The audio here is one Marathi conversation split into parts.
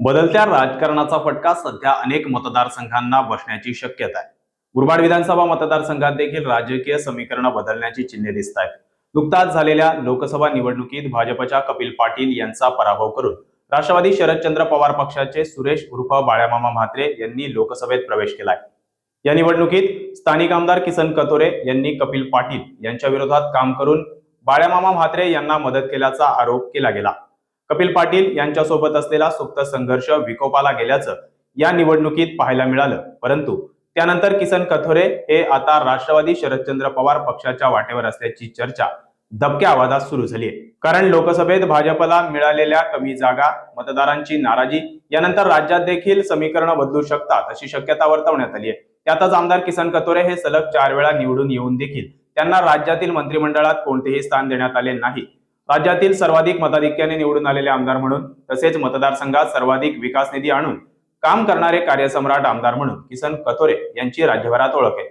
बदलत्या राजकारणाचा फटका सध्या अनेक मतदारसंघांना बसण्याची शक्यता आहे. मुरबाड विधानसभा मतदारसंघात देखील राजकीय समीकरण बदलण्याची चिन्हे दिसत आहेत. नुकताच झालेल्या लोकसभा निवडणुकीत भाजपच्या कपिल पाटील यांचा पराभव करून राष्ट्रवादी शरदचंद्र पवार पक्षाचे सुरेश उर्फ बाळ्यामामा म्हात्रे यांनी लोकसभेत प्रवेश केलाय. या निवडणुकीत स्थानिक आमदार किसन कतोरे यांनी कपिल पाटील यांच्या विरोधात काम करून बाळ्यामामा म्हात्रे यांना मदत केल्याचा आरोप केला गेला. कपिल पाटील यांच्यासोबत असलेला सुप्त संघर्ष विकोपाला गेल्याचं या निवडणुकीत पाहायला मिळालं. परंतु त्यानंतर किसन कथोरे हे आता राष्ट्रवादी शरदचंद्र पवार पक्षाच्या वाटेवर असल्याची चर्चा दबक्या आवाजात सुरू झाली आहे कारण लोकसभेत भाजपला मिळालेल्या कमी जागा मतदारांची नाराजी यानंतर राज्यात देखील समीकरणं बदलू शकतात अशी शक्यता वर्तवण्यात आली आहे त्यातच आमदार किसन कथोरे हे सलग चार वेळा निवडून येऊन देखील त्यांना राज्यातील मंत्रिमंडळात कोणतेही स्थान देण्यात आले नाही. राज्यातील सर्वाधिक मताधिक्याने निवडून आलेले आमदार म्हणून तसेच मतदारसंघात सर्वाधिक विकास निधी आणून काम करणारे कार्यसम्राट आमदार म्हणून किसन कथोरे यांची राज्यभरात ओळख आहे.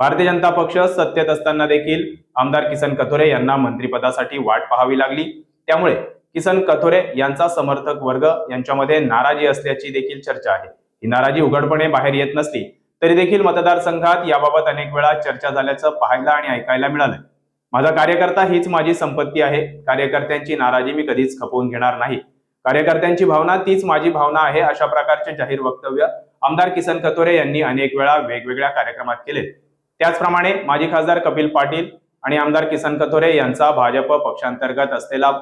भारतीय जनता पक्ष सत्तेत असताना देखील आमदार किसन कथोरे यांना मंत्रिपदासाठी वाट पाहावी लागली. त्यामुळे किसन कथोरे यांचा समर्थक वर्ग यांच्यामध्ये नाराजी असल्याची देखील चर्चा आहे. ही नाराजी उघडपणे बाहेर येत नसली तरी देखील मतदारसंघात याबाबत अनेक वेळा चर्चा झाल्याचं पाहायला आणि ऐकायला मिळालं. माझा कार्यकर्ता हीच माझी संपत्ती आहे. कार्यकर्त्यांची नाराजी मी कधीच खपवून घेणार नाही. कार्यकर्त्यांची भावना तीच माझी भावना आहे अशा प्रकारचे जाहीर वक्तव्य आमदार किसन कथोरे यांनी अनेक वेळा वेगवेगळ्या कार्यक्रमात केले. त्याचप्रमाणे माजी खासदार कपिल पाटील आणि आमदार किसन कथोरे यांचा भाजप पक्षांतर्गत असलेला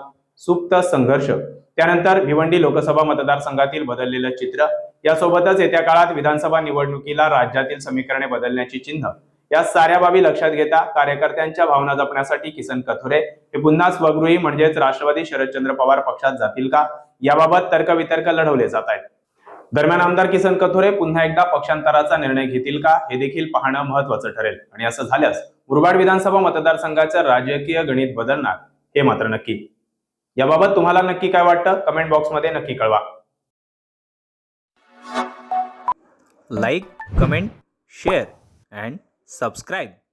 सुप्त संघर्ष त्यानंतर भिवंडी लोकसभा मतदारसंघातील बदललेलं चित्र यासोबतच येत्या काळात विधानसभा निवडणुकीला राज्यातील समीकरणे बदलण्याची चिन्ह या साऱ्या बाबी लक्षात घेता कार्यकर्त्यांच्या भावना जपण्यासाठी किसन कथोरे. हे पुन्हा स्वगृही म्हणजेच राष्ट्रवादी शरदचंद्र पवार पक्षात जातील का? याबाबत तर्कवितर्क लढवले जात आहेत. दरम्यान आमदार किसन कथोरे पुन्हा एकदा पक्षांतराचा निर्णय घेतील का? हे देखील पाहणं महत्वाचं ठरेल. आणि असं झाल्यास मुरबाड विधानसभा मतदारसंघाचं राजकीय गणित बदलणार हे मात्र नक्की. याबाबत तुम्हाला नक्की काय वाटतं? कमेंट बॉक्समध्ये नक्की कळवा. Like comment share and subscribe.